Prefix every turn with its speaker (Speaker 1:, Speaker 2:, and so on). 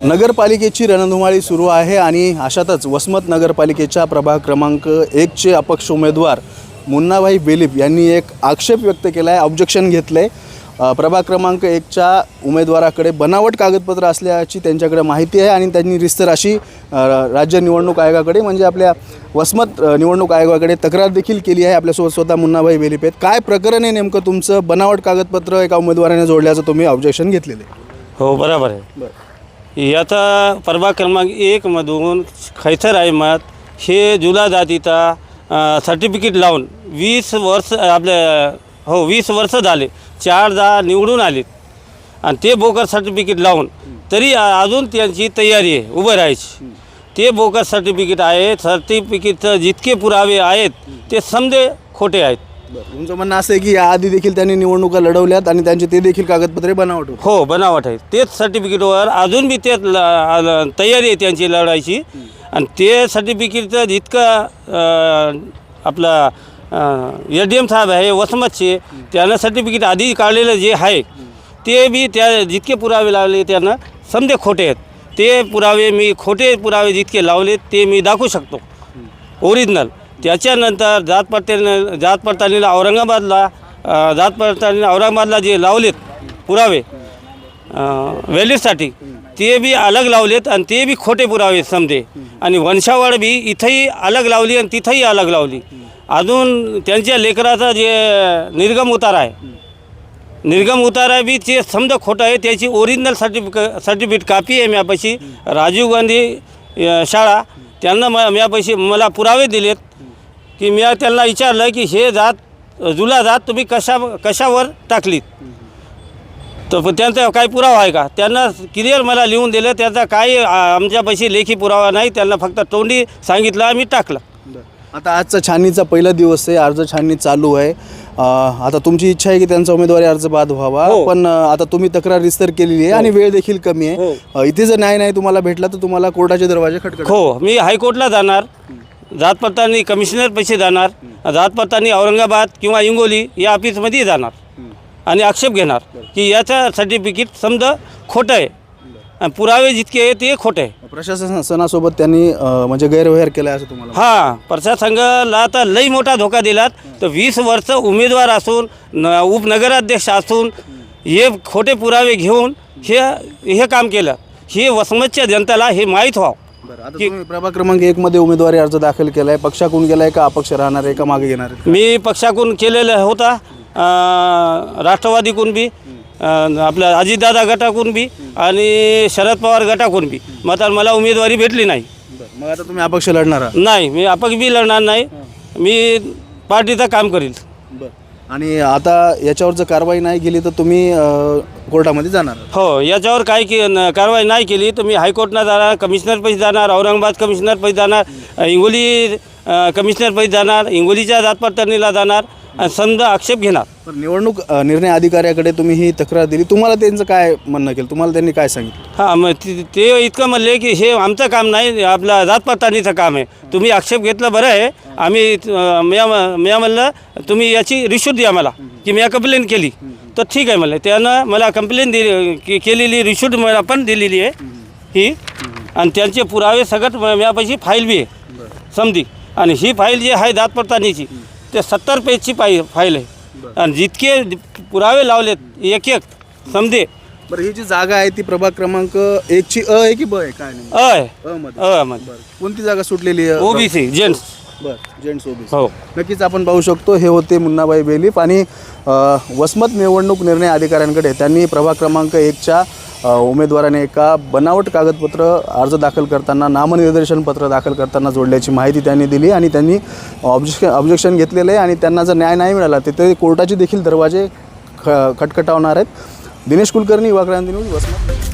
Speaker 1: नगरपालिकेची रणधुमाळी सुरू आहे आणि अशातच वसमत नगरपालिकेच्या प्रभाग क्रमांक एकचे अपक्ष उमेदवार मुन्नाभाई बेलीप यांनी एक आक्षेप व्यक्त केला आहे ऑब्जेक्शन घेतलं आहे प्रभाग क्रमांक एकच्या उमेदवाराकडे बनावट कागदपत्र असल्याची त्यांच्याकडे माहिती आहे आणि त्यांनी रिस्तर अशी राज्य निवडणूक आयोगाकडे म्हणजे आपल्या वसमत निवडणूक आयोगाकडे तक्रार देखील केली आहे. आपल्यासोबत स्वतः मुन्नाभाई बेलीप आहेत. काय प्रकरण आहे नेमकं तुमचं? बनावट कागदपत्र एका उमेदवाराने जोडल्याचं तुम्ही ऑब्जेक्शन घेतलेलं आहे.
Speaker 2: हो बरोबर आहे.
Speaker 1: बरं.
Speaker 2: याचा परवा क्रमांक एकमधून खैसर अहमद हे जुला जातीचा सर्टिफिकेट लावून वीस वर्ष आपल्या हो वीस वर्ष झाले. चारदा निवडून आले. आणि ते बोकर सर्टिफिकेट लावून तरी अजून त्यांची तयारी आहे उभं राहायची. ते बोकर सर्टिफिकेट आहे सर्टिफिकेटचं जितके पुरावे आहेत ते समजे खोटे आहेत.
Speaker 1: बरं तुमचं म्हणणं असं आहे की याआधी देखील त्यांनी निवडणुका लढवल्यात आणि त्यांचे ते देखील कागदपत्रे बनावट होते.
Speaker 2: हो बनावट आहे. तेच सर्टिफिकेटवर अजून बी तेच ल- तयारी आहे त्यांची लढायची. आणि ते सर्टिफिकेटचं जितकं अं, आपला ए डी एम साहेब आहे वसमतचे त्यानं सर्टिफिकेट आधी काढलेलं जे आहे ते बी त्या जितके पुरावे लावले त्यांना समजे खोटे आहेत. ते पुरावे मी खोटे पुरावे जितके लावले ते मी दाखवू शकतो. ओरिजिनल त्याच्यानंतर जात पडताळणी जात पडताळणीला औरंगाबादला जात पडताळणी औरंगाबादला जे लावलेत पुरावे व्हॅल्यूसाठी ते बी अलग लावलेत आणि ते बी खोटे पुरावे समजे. आणि वंशावळ बी इथंही अलग लावली आणि तिथंही अलग लावली. अजून त्यांच्या लेकराचा जे निर्गम उतार आहे निर्गम उतारा बी ते समजा खोटं आहे त्याची ओरिजिनल सर्टिफिक सर्टिफिकेट कापी आहे म्यापाशी. राजीव गांधी शाळा त्यांना म म्यापाशी मला पुरावे दिलेत. की मी त्यांना विचारलं की हे जात जुला जात तुम्ही कशा कशावर टाकलीत? तर पण त्यांचा काही पुरावा आहे का? त्यांना क्लिअर मला लिहून दिलं त्याचा काही आमच्यापाशी लेखी पुरावा नाही त्यांना फक्त तोंडी सांगितलं आम्ही टाकलं.
Speaker 1: आता आजचा छाननीचा पहिला दिवस आहे अर्ज छाननी चालू आहे. अं, आता तुमची इच्छा आहे की त्यांचा उमेदवारी अर्ज बाद व्हावा
Speaker 2: हो.
Speaker 1: पण अं, आता तुम्ही तक्रार रिस्तर केलेली आहे आणि वेळ देखील कमी आहे.
Speaker 2: हो.
Speaker 1: अं, इथे जर न्याय नाही तुम्हाला भेटला तर तुम्हाला कोर्टाचे दरवाजे खटखट.
Speaker 2: हो मी हायकोर्टला जाणार. जात पडताळणी कमिशनर पैसे जाणार जात पडताळणी औरंगाबाद किंवा हिंगोली या ऑफिसमध्ये जाणार. आणि आक्षेप घेणार की याचं सर्टिफिकेट समजा खोटं आहे. आणि पुरावे जितके आहे ते खोटे आहे.
Speaker 1: प्रशासनासोबत त्यांनी अं, म्हणजे गैरव्यवहार केला असं तुम्हाला
Speaker 2: हां प्रशासंघाला तर लई मोठा धोका दिलात. तर वीस वर्ष उमेदवार असून न उपनगराध्यक्ष असून हे खोटे पुरावे घेऊन हे हे काम केलं. हे वसमतच्या जनतेला हे माहीत व्हावं.
Speaker 1: बरं आता तुम्ही प्रभाग क्रमांक एक मध्ये उमेदवारी अर्ज दाखल केलाय. पक्षाकडून केलाय का अपक्ष राहणार आहे का मागे घेणार आहे?
Speaker 2: मी पक्षाकडून केलेला होता अं, राष्ट्रवादीकडून बी अं, आपल्या अजितदादा गटाकडून बी आणि शरद पवार गटाकडून बी. मग आता मला उमेदवारी भेटली नाही.
Speaker 1: बरं मग आता तुम्ही अपक्ष लढणार आहात.
Speaker 2: नाही मी अपक्ष बी लढणार नाही. मी पार्टीचं काम करील.
Speaker 1: बरं. आणि आता याच्यावर जर कारवाई नाही केली तर तुम्ही अं, कोर्टामध्ये जाणार.
Speaker 2: हो याच्यावर काही की न- कारवाई नाही केली तर मी हायकोर्टला जाणार कमिशनर पैसे जाणार औरंगाबाद कमिशनर पैसे जाणार हिंगोली अ, कमिशनर पैसे जाणार हिंगोलीच्या जातपडताळणीला जाणार आणि समजा आक्षेप घेणार.
Speaker 1: पण निवडणूक अ, निर्णय अधिकाऱ्याकडे तुम्ही ही तक्रार दिली. तुम्हाला त्यांचं काय म्हणणं केलं? तुम्हाला त्यांनी काय सांगितलं?
Speaker 2: हां मग ते ते इतकं म्हणले की हे आमचं काम नाही आपलं जातपडताळणीचं काम आहे. तुम्ही आक्षेप घेतलं बरं आहे. आम्ही म्या म्या म्हणलं तुम्ही याची रिश्यूट द्या मला की मी कंप्लेंट केली. तर ठीक आहे म्हणलं त्यानं मला कंप्लेंट दिली के- केलेली रिश्यूट मला पण दिलेली आहे ही. आणि त्यांचे पुरावे सगळं म- म्यापाशी फाईल बी आहे. समधी. आणि ही फाईल जी आहे दातपडताळणीची ते सत्तर पेजची पाई फाईल आहे. आणि जितके पुरावे लावलेत एक एक समजे
Speaker 1: बरं ही जी जागा आहे ती प्रभाग क्रमांक एकची अ आहे की ब आहे? काय नाही.
Speaker 2: अय
Speaker 1: अ मध्ये.
Speaker 2: अ मध्ये.
Speaker 1: कोणती जागा सुटलेली आहे?
Speaker 2: OBC gents.
Speaker 1: बरं जेंट्स ओबीसी
Speaker 2: हो.
Speaker 1: नक्कीच आपण पाहू शकतो हे होते मुन्नाबाई बेलीप आणि अ, वसमत निवडणूक निर्णय अधिकाऱ्यांकडे. त्यांनी प्रभाग क्रमांक एकच्या अ, उमेदवाराने एका बनावट कागदपत्र अर्ज दाखल करताना नामनिर्देशन पत्र दाखल करताना जोडल्याची माहिती त्यांनी दिली आणि त्यांनी ऑब्जेक्शन ऑब्जेक्शन घेतलेलं आहे आणि त्यांना जर न्याय नाही मिळाला तर ते कोर्टाचे देखील दरवाजे ख खटखटावणार आहेत. दिनेश कुलकर्णी युवा क्रांती न्यूज वसमत.